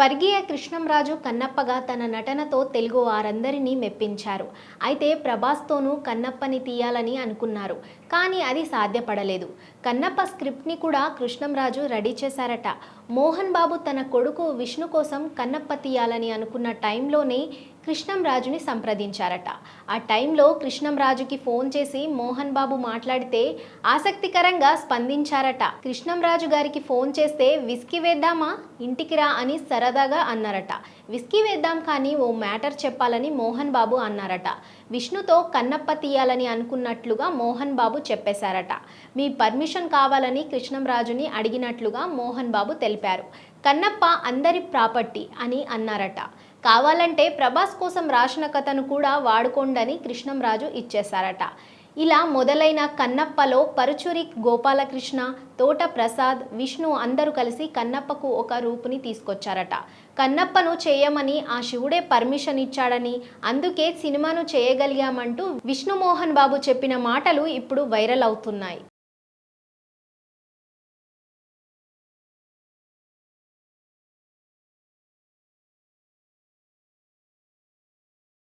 స్వర్గీయ కృష్ణంరాజు కన్నప్పగా తన నటనతో తెలుగు వారందరినీ మెప్పించారు. అయితే ప్రభాస్తోనూ కన్నప్పని తీయాలని అనుకున్నారు. కానీ అది సాధ్యపడలేదు. కన్నప్ప స్క్రిప్ట్ని కూడా కృష్ణంరాజు రెడీ చేశారట. మోహన్ బాబు తన కొడుకు విష్ణు కోసం కన్నప్ప తీయాలని అనుకున్న టైంలోనే కృష్ణంరాజుని సంప్రదించారట. ఆ టైంలో కృష్ణంరాజుకి ఫోన్ చేసి మోహన్ బాబు మాట్లాడితే ఆసక్తికరంగా స్పందించారట. కృష్ణంరాజు గారికి ఫోన్ చేస్తే విస్కీ వేద్దామా? ఇంటికి రా అని సరదాగా అన్నారట. విస్కీ వేద్దాం కానీ ఓ మ్యాటర్ చెప్పాలని మోహన్ బాబు అన్నారట. విష్ణుతో కన్నప్ప తీయాలని అనుకున్నట్లుగా మోహన్ బాబు చెప్పేశారట. మీ పర్మిషన్ కావాలని కృష్ణంరాజుని అడిగినట్లుగా మోహన్ బాబు తెలిపారు. కన్నప్ప అందరి ప్రాపర్టీ అని అన్నారట. కావాలంటే ప్రభాస్ కోసం రాసిన కథను కూడా వాడుకోండని కృష్ణంరాజు ఇచ్చేశారట. ఇలా మొదలైన కన్నప్పలో పరుచురి గోపాలకృష్ణ తోట ప్రసాద్ విష్ణు అందరూ కలిసి కన్నప్పకు ఒక రూపుని తీసుకొచ్చారట. కన్నప్పను చేయమని ఆ శివుడే పర్మిషన్ ఇచ్చాడని అందుకే సినిమాను చేయగలిగామంటూ విష్ణుమోహన్ బాబు చెప్పిన మాటలు ఇప్పుడు వైరల్ అవుతున్నాయి.